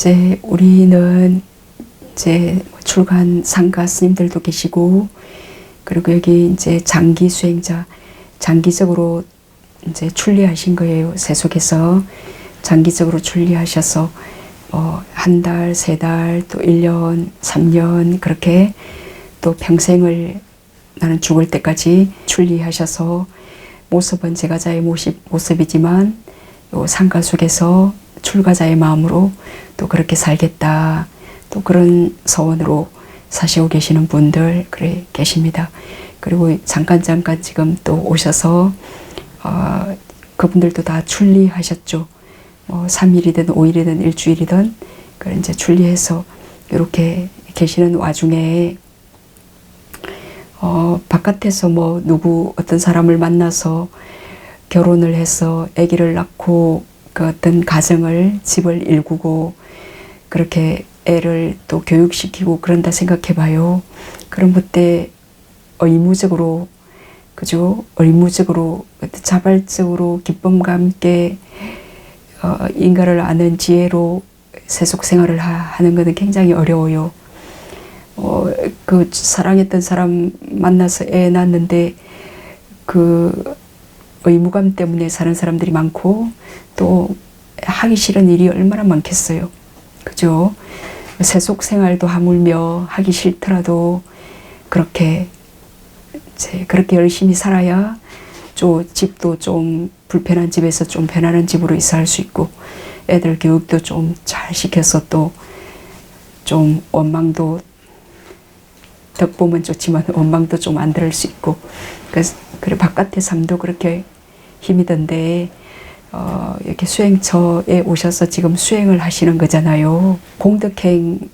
이제 우리는 이제 출간 상가 스님들도 계시고 그리고 여기 이제 장기 수행자 장기적으로 이제 출리하신 거예요 세속에서. 장기적으로 출리하셔서 뭐 한 달, 세 달, 또 1년, 3년 그렇게 또 평생을 나는 죽을 때까지 출리하셔서 모습은 제가자의 모습, 모습이지만 요 상가 속에서 출가자의 마음으로 또 그렇게 살겠다. 또 그런 서원으로 사시고 계시는 분들 그래 계십니다. 그리고 잠깐 잠깐 지금 또 오셔서 어, 그분들도 다 출리하셨죠. 뭐 3일이든 5일이든 일주일이든 그 이제 출리해서 이렇게 계시는 와중에 어, 바깥에서 뭐 누구 어떤 사람을 만나서 결혼을 해서 아기를 낳고 그 어떤 가정을 집을 일구고 그렇게 애를 또 교육시키고 그런다 생각해 봐요. 그런 그때 의무적으로 그죠? 의무적으로 자발적으로 기쁨과 함께 어, 인간을 아는 지혜로 세속 생활을 하, 는 것은 굉장히 어려워요. 어, 그 사랑했던 사람 만나서 애 낳는데 그 의무감 때문에 사는 사람들이 많고 또 하기 싫은 일이 얼마나 많겠어요. 그죠? 세속 생활도 하물며 하기 싫더라도 그렇게 이제 그렇게 열심히 살아야 좀 집도 좀 불편한 집에서 좀 편안한 집으로 이사할 수 있고 애들 교육도 좀 잘 시켜서 또 좀 원망도 덕보면 좋지만 원망도 좀 안 들을 수 있고 그래서 그래 바깥의 삶도 그렇게 힘이 든데 어, 이렇게 수행처에 오셔서 지금 수행을 하시는 거잖아요. 공덕행도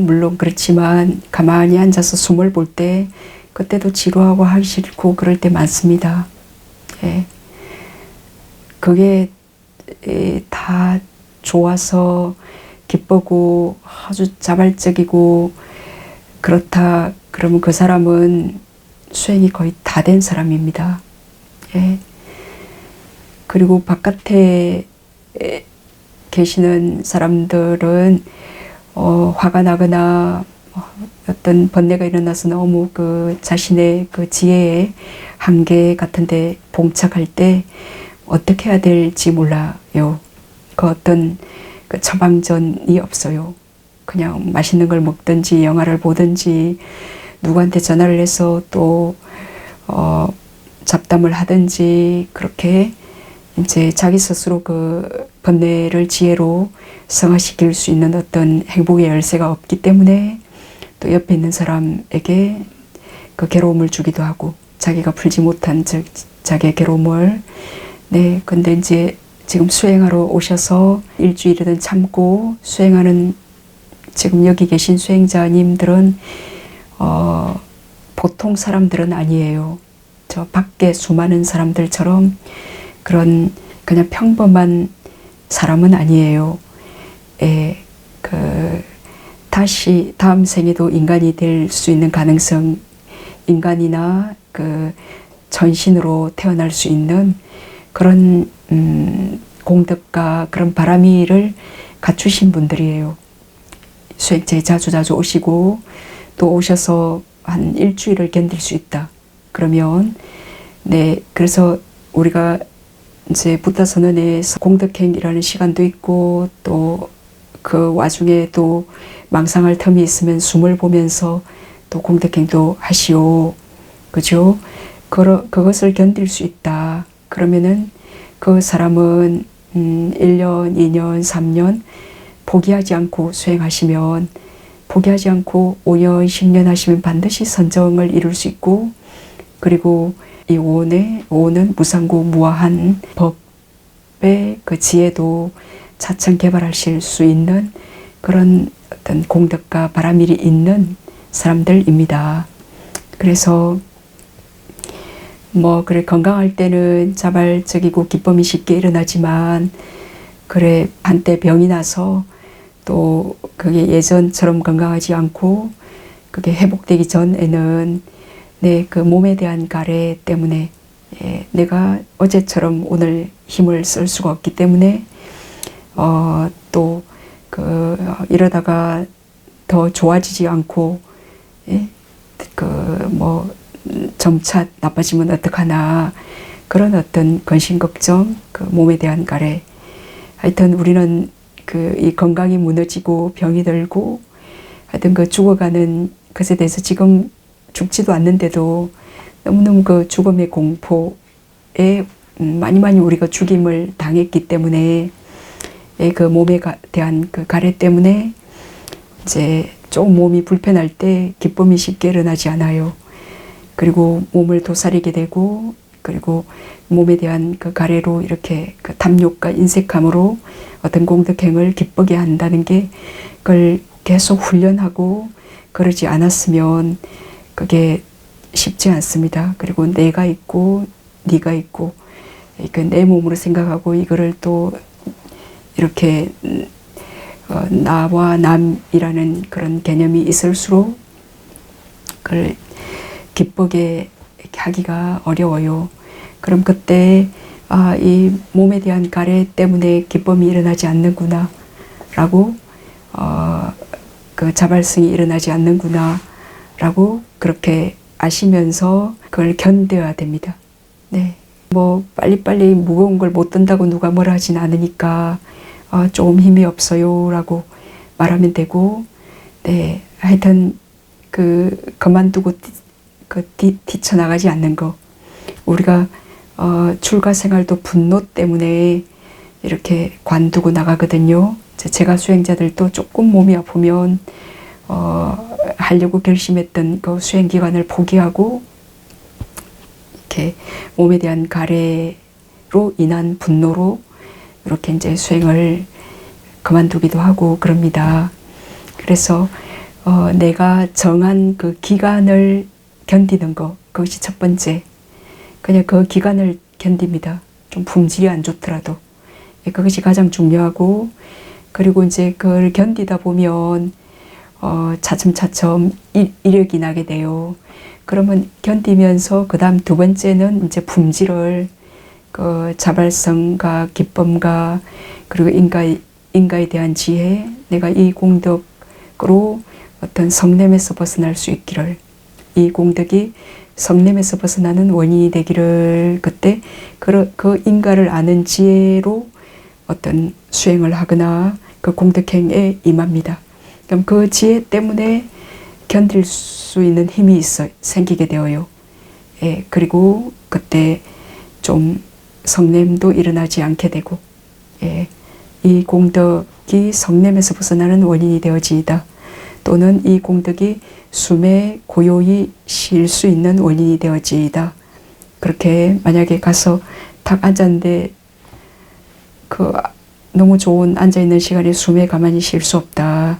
물론 그렇지만 가만히 앉아서 숨을 볼 때 그때도 지루하고 하기 싫고 그럴 때 많습니다. 예. 그게 다 좋아서 기쁘고 아주 자발적이고 그렇다 그러면 그 사람은 수행이 거의 다 된 사람입니다. 예. 그리고 바깥에 계시는 사람들은 어, 화가 나거나 어떤 번뇌가 일어나서 너무 그 자신의 그 지혜의 한계 같은데 봉착할 때 어떻게 해야 될지 몰라요. 그 어떤 그 처방전이 없어요. 그냥 맛있는 걸 먹든지 영화를 보든지 누구한테 전화를 해서 또 어, 잡담을 하든지 그렇게 이제 자기 스스로 그 번뇌를 지혜로 성화시킬 수 있는 어떤 행복의 열쇠가 없기 때문에 또 옆에 있는 사람에게 그 괴로움을 주기도 하고 자기가 풀지 못한 즉 자기의 괴로움을 네 근데 이제 지금 수행하러 오셔서 일주일이든 참고 수행하는 지금 여기 계신 수행자님들은 어 보통 사람들은 아니에요. 저 밖에 수많은 사람들처럼 그런 그냥 평범한 사람은 아니에요. 예, 그 다시 다음 생에도 인간이 될 수 있는 가능성, 인간이나 그 전신으로 태어날 수 있는 그런 음, 공덕과 그런 바람이를 갖추신 분들이에요. 수행자에 자주 자주 오시고 또 오셔서 한 일주일을 견딜 수 있다. 그러면 네 그래서 우리가 이제 부타 선언에서 공덕행이라는 시간도 있고 또 그 와중에 또 망상할 틈이 있으면 숨을 보면서 또 공덕행도 하시오. 그죠? 그, 그것을 견딜 수 있다. 그러면은 그 사람은 음, 1년, 2년, 3년 포기하지 않고 수행하시면 포기하지 않고 5년, 10년 하시면 반드시 선정을 이룰 수 있고 그리고 이 오온의 오온은 무상고 무아한 법의 그 지혜도 차츰 개발하실 수 있는 그런 어떤 공덕과 바람일이 있는 사람들입니다. 그래서 뭐 그래 건강할 때는 자발적이고 기쁨이 쉽게 일어나지만 그래 한때 병이 나서 또 그게 예전처럼 건강하지 않고 그게 회복되기 전에는 내 그 몸에 대한 가래 때문에 예, 내가 어제처럼 오늘 힘을 쓸 수가 없기 때문에 어, 또그 어, 이러다가 더 좋아지지 않고 예? 그뭐 점차 나빠지면 어떡하나 그런 어떤 근심 걱정 그 몸에 대한 가래 하여튼 우리는 그 이 건강이 무너지고 병이 들고 하여튼 그 죽어가는 것에 대해서 지금 죽지도 않는데도 너무너무 그 죽음의 공포에 음, 많이 많이 우리가 죽임을 당했기 때문에 예, 그 몸에 가- 대한 그 가래 때문에 이제 좀 몸이 불편할 때 기쁨이 쉽게 일어나지 않아요. 그리고 몸을 도사리게 되고 그리고 몸에 대한 그 가래로 이렇게 그 탐욕과 인색함으로 어떤 공덕행을 기쁘게 한다는 게 그걸 계속 훈련하고 그러지 않았으면 그게 쉽지 않습니다. 그리고 내가 있고 네가 있고 그내 몸으로 생각하고 이거를 또 이렇게 음, 어, 나와 남이라는 그런 개념이 있을수록 그걸 기쁘게 하기가 어려워요. 그럼 그때 아, 이 몸에 대한 가래 때문에 기쁨이 일어나지 않는구나 라고 어, 그 자발성이 일어나지 않는구나 라고 그렇게 아시면서 그걸 견뎌야 됩니다. 네. 뭐 빨리빨리 무거운 걸 못 든다고 누가 뭐라 하진 않으니까 아, 좀 힘이 없어요 라고 말하면 되고 네 하여튼 그 그만두고 뛰, 그 뛰, 뛰쳐나가지 않는 거 우리가 어, 출가 생활도 분노 때문에 이렇게 관두고 나가거든요. 제- 제가 수행자들도 조금 몸이 아프면 어, 하려고 결심했던 그 수행 기간을 포기하고 이렇게 몸에 대한 가래로 인한 분노로 이렇게 이제 수행을 그만두기도 하고 그럽니다. 그래서 어, 내가 정한 그 기간을 견디는 거 그것이 첫 번째. 그냥 그 기간을 견딥니다. 좀 품질이 안 좋더라도 예, 그것이 가장 중요하고 그리고 이제 그걸 견디다 보면 어, 차츰차츰 이- 이력이 나게 돼요. 그러면 견디면서 그 다음 두 번째는 이제 품질을 그 자발성과 기쁨과 그리고 인가 인가에 대한 지혜, 내가 이 공덕으로 어떤 성냄에서 벗어날 수 있기를 이 공덕이 성냄에서 벗어나는 원인이 되기를 그때 그, 그 인가를 아는 지혜로 어떤 수행을 하거나 그 공덕행에 임합니다. 그럼 그 지혜 때문에 견딜 수 있는 힘이 있어 생기게 되어요. 예, 그리고 그때 좀 성냄도 일어나지 않게 되고, 예, 이 공덕이 성냄에서 벗어나는 원인이 되어지이다. 또는 이 공덕이 숨에 고요히 쉴 수 있는 원인이 되어지이다. 그렇게 만약에 가서 탁 앉았는데 그 너무 좋은 앉아 있는 시간에 숨에 가만히 쉴 수 없다.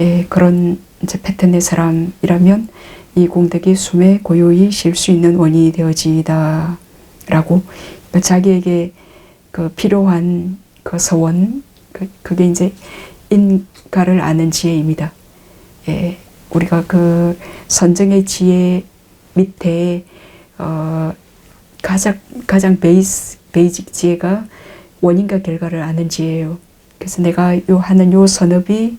예, 그런 이제 패턴의 사람이라면 이 공덕이 숨에 고요히 쉴 수 있는 원인이 되어지이다. 라고 그 자기에게 그 필요한 그 서원, 그, 그게 이제 인가를 아는 지혜입니다. 예, 우리가 그 선정의 지혜 밑에 어, 가장 가장 베이스 베이직 지혜가 원인과 결과를 아는 지혜예요. 그래서 내가 요 하는 요 선업이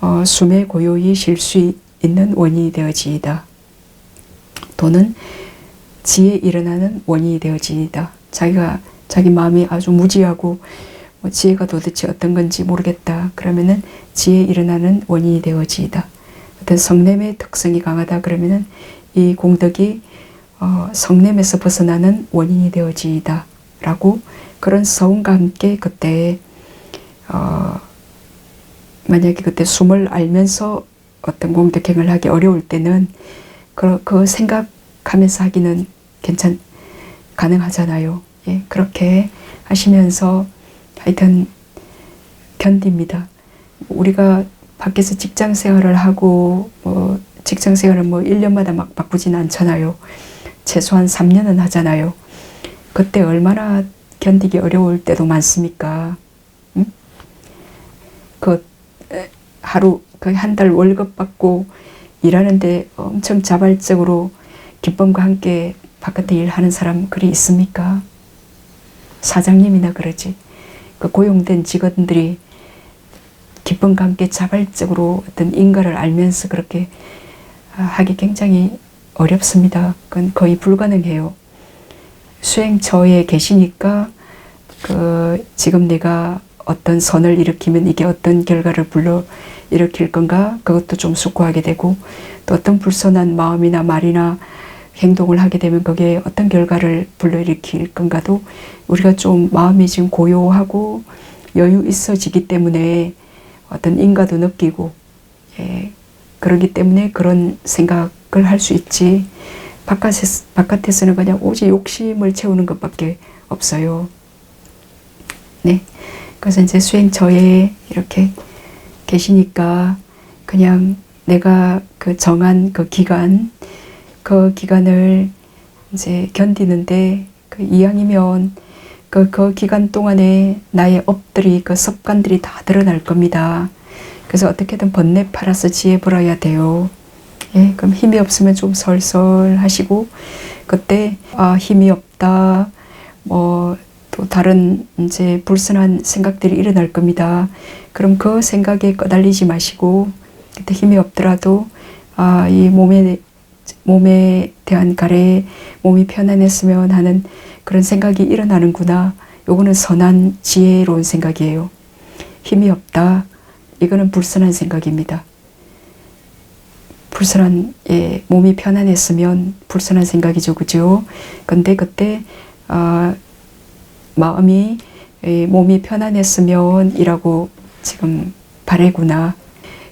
어, 숨에 고요히 쉴 수 있는 원인이 되어지이다. 또는 지혜 일어나는 원인이 되어지이다. 자기가 자기 마음이 아주 무지하고 뭐 지혜가 도대체 어떤 건지 모르겠다. 그러면은 지혜 일어나는 원인이 되어지이다. 어떤 성냄의 특성이 강하다. 그러면은 이 공덕이 어, 성냄에서 벗어나는 원인이 되어지이다. 라고 그런 서운과 함께 그때 어, 만약에 그때 숨을 알면서 어떤 공덕행을 하기 어려울 때는 그, 그 생각하면서 하기는 괜찮 가능하잖아요. 예, 그렇게 하시면서 하여튼 견딥니다. 우리가 밖에서 직장 생활을 하고 뭐 직장 생활을 뭐 1년마다 막 바꾸진 않잖아요. 최소한 3년은 하잖아요. 그때 얼마나 견디기 어려울 때도 많습니까? 응? 그 에, 하루 그한달 월급 받고 일하는데 엄청 자발적으로 기쁨과 함께 바깥에 일하는 사람 그리 있습니까? 사장님이나 그러지. 그 고용된 직원들이 기쁨과 함께 자발적으로 어떤 인가를 알면서 그렇게 아, 하기 굉장히 어렵습니다. 그건 거의 불가능해요. 수행처에 계시니까 그 지금 내가 어떤 선을 일으키면 이게 어떤 결과를 불러 일으킬 건가 그것도 좀 숙고하게 되고 또 어떤 불선한 마음이나 말이나 행동을 하게 되면 거기에 어떤 결과를 불러일으킬 건가도 우리가 좀 마음이 지금 고요하고 여유 있어지기 때문에 어떤 인가도 느끼고 예, 그러기 때문에 그런 생각을 할 수 있지 바깥에, 바깥에서는 그냥 오직 욕심을 채우는 것밖에 없어요. 네. 그래서 이제 수행처에 이렇게 계시니까 그냥 내가 그 정한 그 기간, 그 기간을 이제 견디는데 그 이왕이면 그, 그 기간 동안에 나의 업들이 그 습관들이 다 드러날 겁니다. 그래서 어떻게든 번뇌 팔아서 지혜 벌어야 돼요. 예, 그럼 힘이 없으면 좀 설설하시고 그때 아 힘이 없다. 뭐 또 다른 이제 불순한 생각들이 일어날 겁니다. 그럼 그 생각에 꺼달리지 마시고 그때 힘이 없더라도 아 이 몸에 몸에 대한 가래 몸이 편안했으면 하는 그런 생각이 일어나는구나. 요거는 선한 지혜로운 생각이에요. 힘이 없다. 이거는 불순한 생각입니다. 불순한 예, 몸이 편안했으면 불순한 생각이죠, 그죠? 근데 그때 아, 마음이 예, 몸이 편안했으면 이라고 지금 바래구나.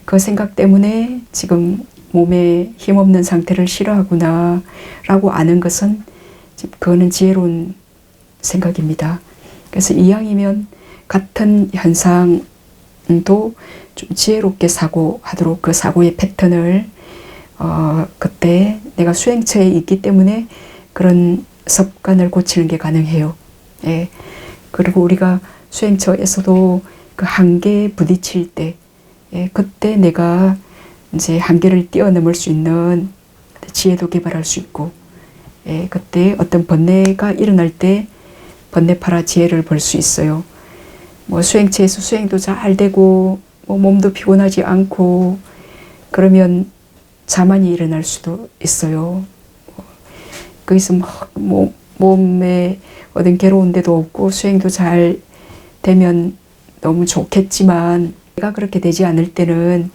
그 생각 때문에 지금 몸에 힘없는 상태를 싫어하구나 라고 아는 것은 그거는 지혜로운 생각입니다. 그래서 이왕이면 같은 현상도 좀 지혜롭게 사고하도록 그 사고의 패턴을 어, 그때 내가 수행처에 있기 때문에 그런 습관을 고치는 게 가능해요. 예. 그리고 우리가 수행처에서도 그 한계에 부딪힐 때, 예, 그때 내가 이제 한계를 뛰어넘을 수 있는 지혜도 개발할 수 있고, 예, 그때 어떤 번뇌가 일어날 때 번뇌파라 지혜를 볼 수 있어요. 뭐 수행처에서 수행도 잘 되고, 뭐 몸도 피곤하지 않고, 그러면 자만이 일어날 수도 있어요. 거기서 막 뭐, 몸에 어떤 괴로운 데도 없고 수행도 잘 되면 너무 좋겠지만 내가 그렇게 되지 않을 때는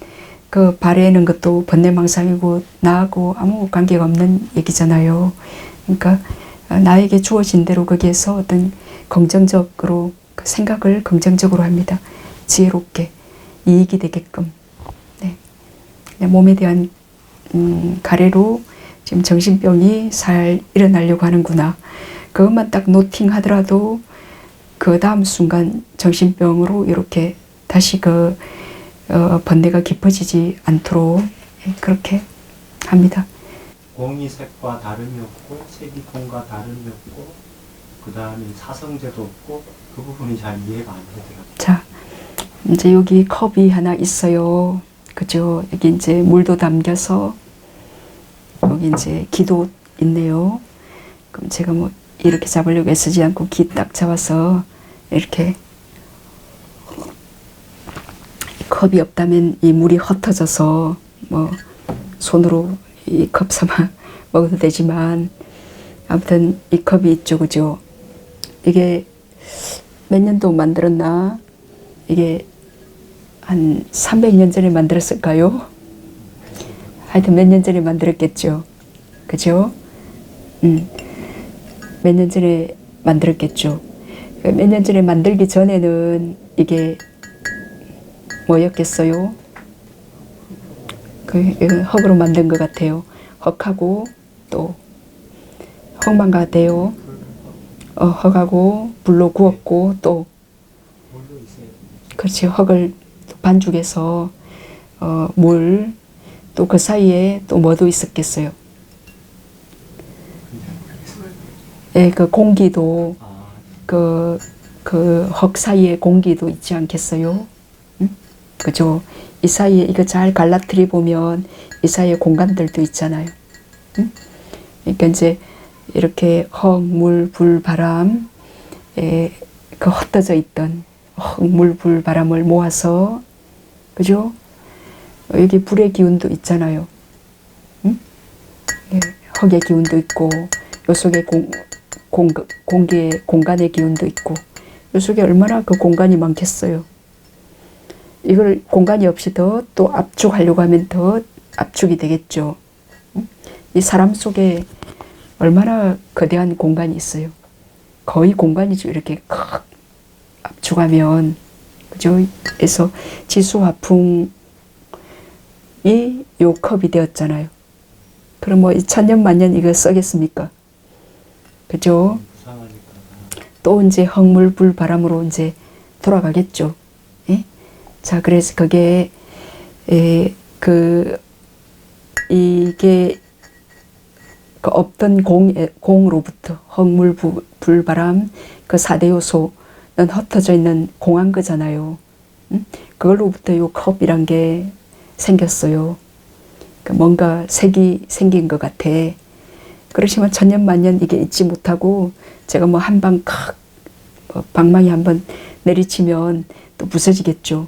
그 바래는 것도 번뇌망상이고 나하고 아무 관계가 없는 얘기잖아요. 그러니까 나에게 주어진 대로 거기에서 어떤 긍정적으로 그 생각을 긍정적으로 합니다. 지혜롭게 이익이 되게끔. 네. 몸에 대한 음, 가래로 지금 정신병이 잘 일어나려고 하는구나. 그것만 딱 노팅하더라도 그 다음 순간 정신병으로 이렇게 다시 그 어, 번뇌가 깊어지지 않도록 그렇게 합니다. 공이 색과 다름이 없고 색이 공과 다름이 없고 그 다음에 사성제도 없고 그 부분이 잘 이해가 안 되더라고요. 자, 이제 여기 컵이 하나 있어요. 그죠? 여기 이제 물도 담겨서 여기 이제 기도 있네요. 그럼 제가 뭐 이렇게 잡으려고 애쓰지 않고 기 딱 잡아서 이렇게 컵이 없다면 이 물이 흩어져서 뭐 손으로 이 컵 삼아 먹어도 되지만 아무튼 이 컵이 있죠, 그죠? 이게 몇 년도 만들었나? 이게 한 300년 전에 만들었을까요? 하여튼 몇 년 전에 만들었겠죠. 그죠? 음. 몇 년 전에 만들었겠죠. 몇 년 전에 만들기 전에는 이게 뭐였겠어요? 그 이건 흙으로 만든 것 같아요. 흙하고 또 흙만 같아요. 어, 흙하고 불로 구웠고 또. 그렇지 흙을 반죽해서 어, 물또 그 사이에 또 뭐도 있었겠어요. 예, 그 공기도 아, 그그흙 사이에 공기도 있지 않겠어요? 응? 그죠? 이 사이에 이거 잘 갈라뜨리 보면 이 사이에 공간들도 있잖아요. 응? 그러니까 이제 이렇게 흙, 물, 불, 바람, 에, 그 흩어져 있던 흙, 물, 불, 바람을 모아서 그죠? 어, 여기 불의 기운도 있잖아요. 응? 예, 흙의 기운도 있고, 요 속에 공, 공, 공기의 공간의 기운도 있고, 요 속에 얼마나 그 공간이 많겠어요. 이걸 공간이 없이 더 또 압축하려고 하면 더 압축이 되겠죠. 응? 이 사람 속에 얼마나 거대한 공간이 있어요. 거의 공간이죠. 이렇게 크 압축하면 그죠? 그래서 지수 화풍이 요 컵이 되었잖아요. 그럼 뭐 천년 만년 이거 써겠습니까? 그죠? 또 이제 흙물 불 바람으로 이제 돌아가겠죠. 예? 자, 그래서 그게 에, 그 이게 그 없던 공 공으로부터 흙물 부- 불 바람 그 사대 요소는 흩어져 있는 공한 거잖아요. 음? 그걸로부터 요 컵이란 게 생겼어요. 그 뭔가 색이 생긴 것 같아. 그러시면 천년만년 이게 잊지 못하고 제가 뭐 한방 칵 뭐 방망이 한번 내리치면 또 부서지겠죠.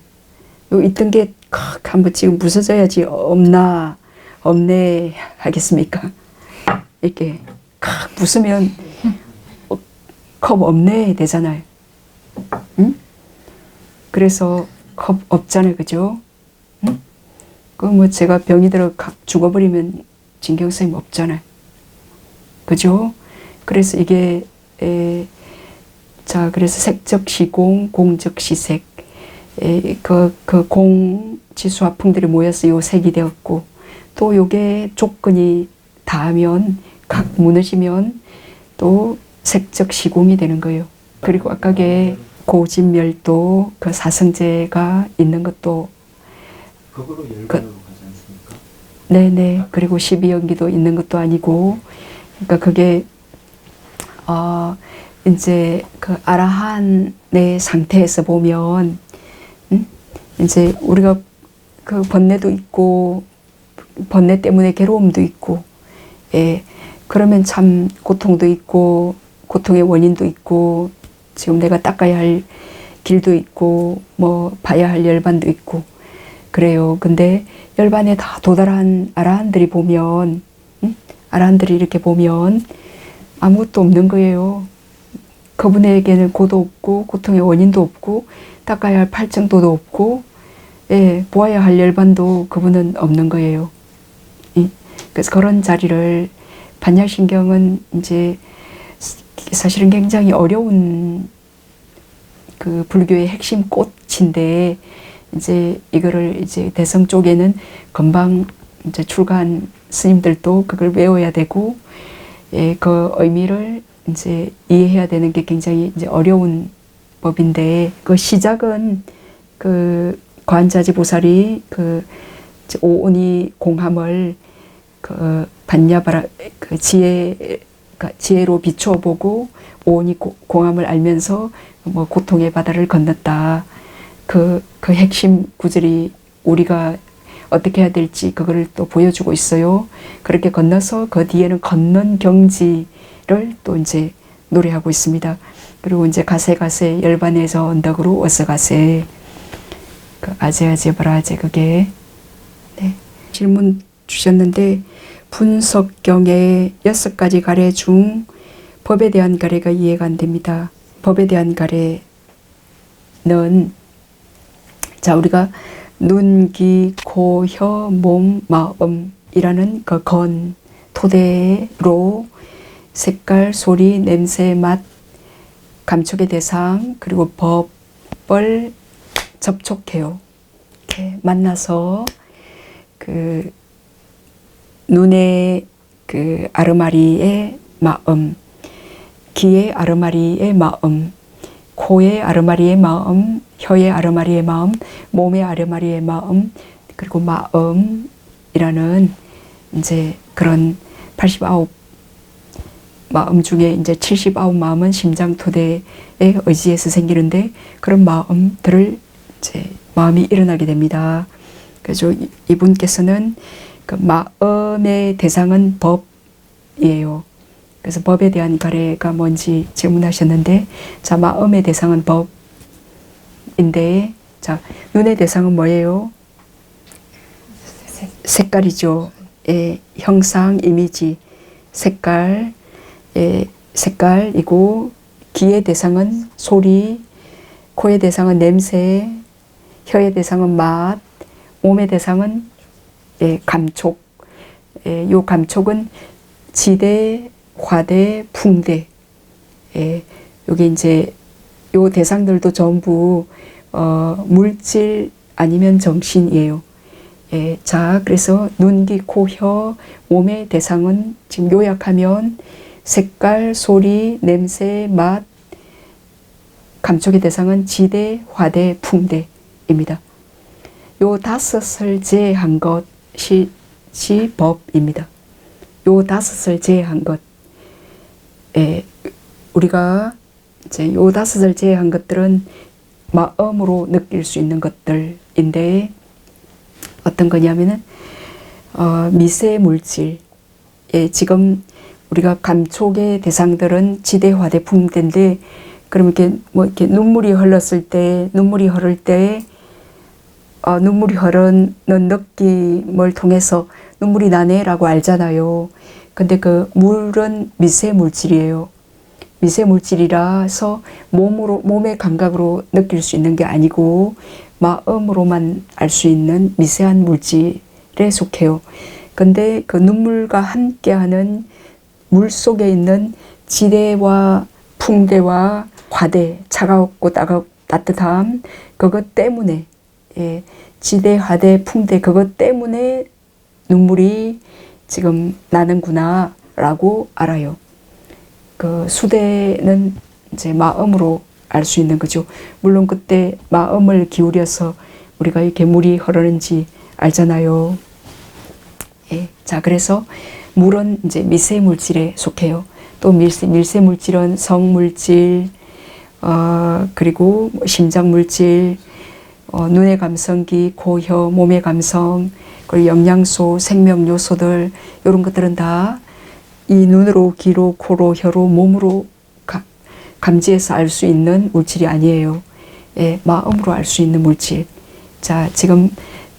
요 있던 게 칵 한번 지금 부서져야지 없나 없네 하겠습니까? 이렇게 칵 부수면 어, 컵 없네 되잖아요. 응? 그래서 컵 없잖아요, 그죠? 응? 그뭐 제가 병이 들어 가- 죽어버리면 진경 선생님 없잖아요. 그죠? 그래서 이게 에, 자 그래서 색적 시공, 공적 시색 그그 공 지수 화풍들이 모여서 요 색이 되었고 또 요게 조건이 닿으면 각 무너지면 또 색적 시공이 되는 거예요. 그리고 아까게 고진멸도 그 사성제가 있는 것도 그거로 열반으로 가지 않습니까? 네네. 그리고 12연기도 있는 것도 아니고, 그러니까 그게, 어, 이제 그 아라한의 상태에서 보면, 음? 이제 우리가 그 번뇌도 있고, 번뇌 때문에 괴로움도 있고, 예. 그러면 참 고통도 있고, 고통의 원인도 있고, 지금 내가 닦아야 할 길도 있고, 뭐, 봐야 할 열반도 있고, 그래요. 근데 열반에 다 도달한 아라한들이 보면, 응? 아라한들이 이렇게 보면 아무것도 없는 거예요. 그분에게는 고도 없고, 고통의 원인도 없고, 닦아야 할 팔정도도 없고, 예, 보아야 할 열반도 그분은 없는 거예요. 이- 그래서 그런 자리를 반야신경은 이제 사실은 굉장히 어려운 그 불교의 핵심 꽃인데 이제 이거를 이제 대성 쪽에는 금방 이제 출가한 스님들도 그걸 외워야 되고 예, 그 의미를 이제 이해해야 되는 게 굉장히 이제 어려운 법인데 그 시작은 그 관자지 보살이 그 오온이 공함을 그 반야바라 그 지혜 그러니까 지혜로 비추어 보고 오온이 고- 공함을 알면서 뭐 고통의 바다를 건넜다. 그, 그 핵심 구절이 우리가 어떻게 해야 될지 그거를 또 보여주고 있어요. 그렇게 건너서 그 뒤에는 건넌 경지를 또 이제 노래하고 있습니다. 그리고 이제 가세 가세 열반에서 언덕으로 어서 가세 그 아제 아제 브라제 그게 네. 질문 주셨는데 분석경의 여섯 가지 가래 중 법에 대한 가래가 이해가 안 됩니다. 법에 대한 가래는 자 우리가 눈, 귀, 코, 혀, 몸, 마음이라는 그 건 토대로 색깔, 소리, 냄새, 맛, 감촉의 대상 그리고 법을 접촉해요. 이렇게 만나서 그 눈의 그 아르마리의 마음, 귀의 아르마리의 마음, 코의 아르마리의 마음, 혀의 아르마리의 마음, 몸의 아르마리의 마음, 그리고 마음이라는 이제 그런 89 마음 중에 이제 79 마음은 심장 토대의 의지에서 생기는데 그런 마음들을 이제 마음이 일어나게 됩니다. 그래서 이- 이분께서는 그 마음의 대상은 법이에요. 그래서 법에 대한 가래가 뭔지 질문하셨는데, 자, 마음의 대상은 법인데, 자, 눈의 대상은 뭐예요? 색깔이죠. 예, 형상, 이미지, 색깔, 예, 색깔이고 귀의 대상은 소리, 코의 대상은 냄새, 혀의 대상은 맛, 몸의 대상은 예, 감촉. 예, 요 감촉은 지대, 화대, 풍대. 예, 여기 이제 요 대상들도 전부 어, 물질 아니면 정신이에요. 예, 자, 그래서 눈, 귀, 코, 혀, 몸의 대상은 지금 요약하면 색깔, 소리, 냄새, 맛, 감촉의 대상은 지대, 화대, 풍대입니다. 요 다섯을 제한 것이 시 법입니다. 요 다섯을 제한 것. 예, 우리가 이제 요 다섯 을 제한 것들은 마음으로 느낄 수 있는 것들인데 어떤 거냐면은 어, 미세 물질. 예, 지금 우리가 감촉의 대상들은 지대, 화대, 풍대인데 그럼 이렇게 뭐 이렇게 눈물이 흘렀을 때 눈물이 흐를 때 어, 눈물이 흐르는 느낌을 통해서 눈물이 나네라고 알잖아요. 근데 그 물은 미세 물질이에요. 미세 물질이라서 몸으로 몸의 감각으로 느낄 수 있는 게 아니고 마음으로만 알 수 있는 미세한 물질에 속해요. 근데 그 눈물과 함께하는 물 속에 있는 지대와 풍대와 화대, 차가웠고 따가 따뜻함 그것 때문에 예, 지대, 화대, 풍대 그것 때문에 눈물이 지금 나는구나 라고 알아요. 그 수대는 이제 마음으로 알 수 있는 거죠. 물론 그때 마음을 기울여서 우리가 이렇게 물이 흐르는지 알잖아요. 예. 자, 그래서 물은 이제 미세 물질에 속해요. 또 밀세, 밀세 물질은 성 물질, 어, 그리고 뭐 심장 물질, 어, 눈의 감성기, 코, 혀, 몸의 감성, 그리고 영양소, 생명 요소들 이런 것들은 다 이 눈으로, 귀로, 코로, 혀로, 몸으로 가, 감지해서 알 수 있는 물질이 아니에요. 예, 마음으로 알 수 있는 물질. 자, 지금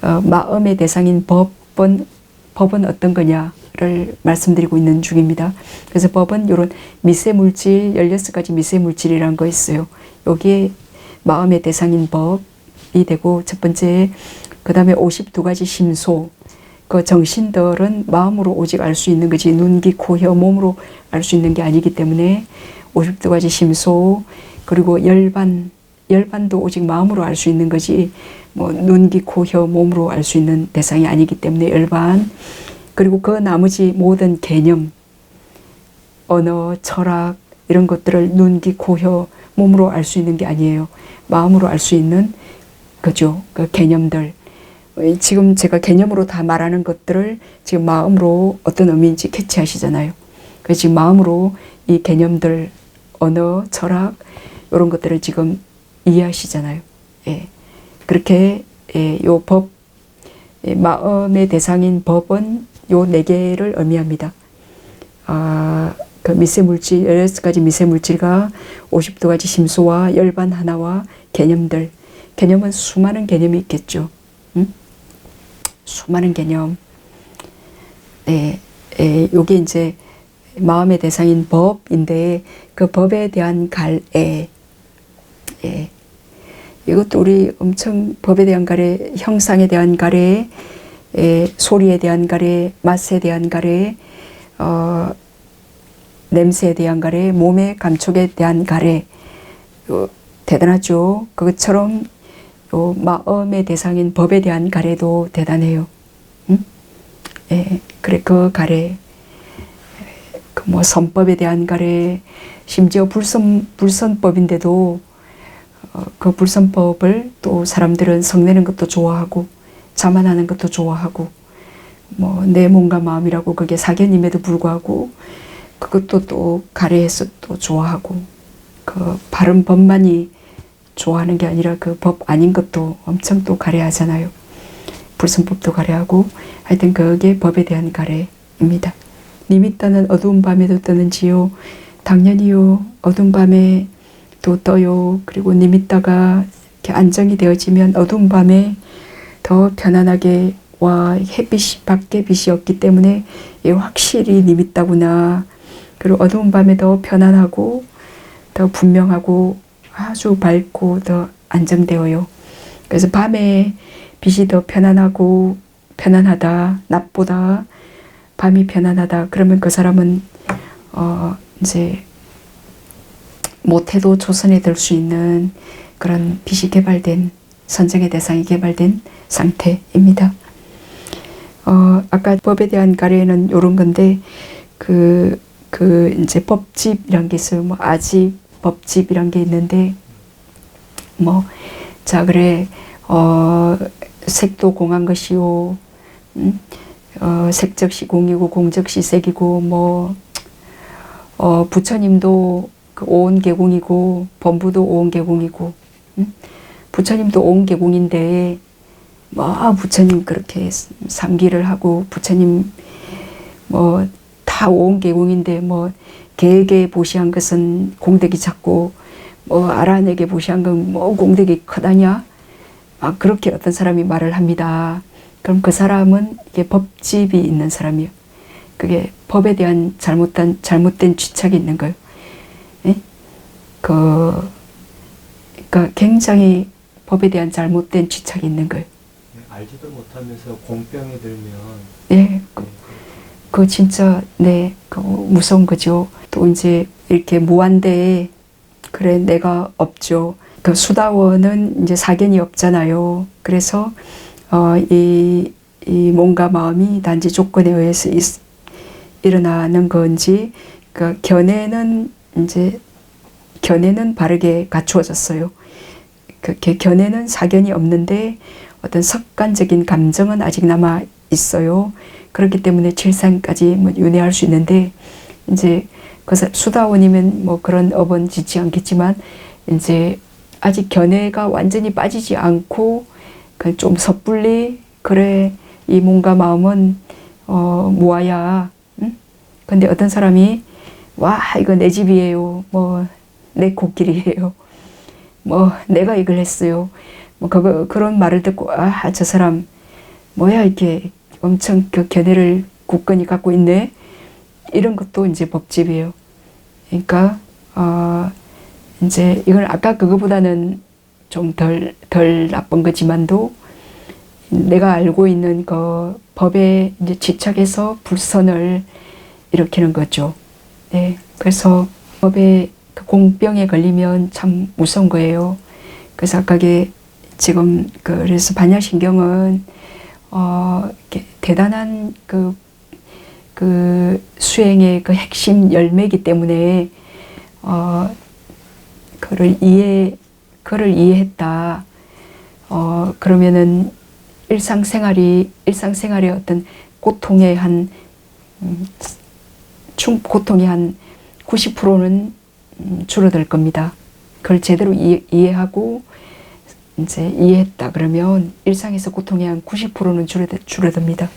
어, 마음의 대상인 법은 법은 어떤 거냐를 말씀드리고 있는 중입니다. 그래서 법은 이런 미세 물질 16가지 미세 물질이라는 거 있어요. 여기에 마음의 대상인 법이 되고 첫 번째 그 다음에 52가지 심소 그 정신들은 마음으로 오직 알 수 있는 거지 눈, 귀, 코, 혀, 몸으로 알 수 있는 게 아니기 때문에 52가지 심소 그리고 열반 열반도 오직 마음으로 알 수 있는 거지 뭐 눈, 귀, 코, 혀, 몸으로 알 수 있는 대상이 아니기 때문에 열반 그리고 그 나머지 모든 개념 언어, 철학 이런 것들을 눈, 귀, 코, 혀, 몸으로 알 수 있는 게 아니에요. 마음으로 알 수 있는 그죠. 그 개념들. 지금 제가 개념으로 다 말하는 것들을 지금 마음으로 어떤 의미인지 캐치하시잖아요. 그래서 지금 마음으로 이 개념들, 언어, 철학 이런 것들을 지금 이해하시잖아요. 예. 그렇게 예, 요 법, 예, 마음의 대상인 법은 요 네 개를 의미합니다. 아, 그 미세 물질, 16가지 미세 물질과 50도 가지 심소와 열반 하나와 개념들. 개념은 수많은 개념이 있겠죠. 응? 수많은 개념. 네, 에, 요게 이제 마음의 대상인 법인데 그 법에 대한 갈애. 예. 이것도 우리 엄청 법에 대한 가래, 형상에 대한 가래, 에, 소리에 대한 가래, 맛에 대한 가래, 어, 냄새에 대한 가래, 몸의 감촉에 대한 가래, 요, 대단하죠. 그것처럼 요 마음의 대상인 법에 대한 가래도 대단해요. 응? 예, 그래 그 가래, 그 뭐 선법에 대한 가래, 심지어 불선 불선법인데도 어, 그 불선법을 또 사람들은 성내는 것도 좋아하고 자만하는 것도 좋아하고 뭐 내 몸과 마음이라고 그게 사견임에도 불구하고 그것도 또 가래해서 또 좋아하고 그 바른 법만이 좋아하는 게 아니라 그 법 아닌 것도 엄청 또 가래하잖아요. 불선법도 가래하고 하여튼 그게 법에 대한 가래입니다. 떠는 어두운 밤에도 뜨는지요. 당연히요. 어두운 밤에 또 떠요. 그리고 님 있다가 이렇게 안정이 되어지면 어두운 밤에 더 편안하게 와 햇빛이 밖에 빛이 없기 때문에 이 확실히 님있다구나. 그리고 어두운 밤에 더 편안하고 더 분명하고 아주 밝고 더 안정되어요. 그래서 밤에 빛이 더 편안하고 편안하다 낮보다 밤이 편안하다 그러면 그 사람은 어 이제 못해도 조선에 들 수 있는 그런 빛이 개발된 선정의 대상이 개발된 상태입니다. 어 아까 법에 대한 가례는 요런 건데 그그 이제 법집이란 게 있어요. 뭐 아집 법집이란 게 있는데 뭐 자 그래 어 색도 공한 것이요 음? 어 색적시 공이고 공적시 색이고 뭐 어, 부처님도 그 오온계공이고 범부도 오온계공이고 음? 부처님도 오온계공인데 뭐 부처님 그렇게 삼기를 하고 부처님 뭐 다 오온계공인데 뭐 개에게 보시한 것은 공덕이 작고 뭐 아란에게 보시한 건 뭐 공덕이 크다냐 아 그렇게 어떤 사람이 말을 합니다. 그럼 그 사람은 이게 법집이 있는 사람이요. 그게 법에 대한 잘못된 잘못된 취착이 있는 거예요. 예? 그 그러니까 굉장히 법에 대한 잘못된 취착이 있는 거예요. 네, 알지도 못하면서 공병에 들면 예, 그, 네, 그 진짜 네, 그 무서운 거죠. 또 이제 이렇게 무한대에 그래 내가 없죠. 그 수다원은 이제 사견이 없잖아요. 그래서 어 이 이 몸과 마음이 단지 조건에 의해서 있, 일어나는 건지 그 견해는 이제 견해는 바르게 갖추어졌어요. 그 개- 견해는 사견이 없는데 어떤 습관적인 감정은 아직 남아 있어요. 그렇기 때문에 칠산까지 뭐 윤회할 수 있는데 이제 그 사- 수다원이면 뭐 그런 업은 짓지 않겠지만 이제 아직 견해가 완전히 빠지지 않고 그좀 섣불리 그래 이 몸과 마음은 어 무아야. 응? 근데 어떤 사람이 와 이거 내 집이에요. 뭐 내 코끼리예요. 뭐 내가 이걸 했어요. 뭐 그거 그런 말을 듣고 아 저 사람 뭐야 이렇게 엄청 그 견해를 굳건히 갖고 있네. 이런 것도 이제 법집이에요. 그러니까 어 이제 이건 아까 그거보다는 좀덜덜 나쁜 거지만도 내가 알고 있는 그 법에 이제 집착해서 불선을 일으키는 거죠. 네, 그래서 법에 그 공병에 걸리면 참 무서운 거예요. 그래서 아까게 지금 그 그래서 반야신경은 어 이렇게 대단한 그, 그 수행의 그 핵심 열매이기 때문에 어 그를 이해 그를 이해했다. 어 그러면은 일상생활이 일상생활의 어떤 고통의 한 음, 충 고통이 한 90%는 음, 줄어들 겁니다. 그걸 제대로 이해, 이해하고 이제 이해했다 그러면 일상에서 고통이 한 90%는 줄어들, 줄어듭니다.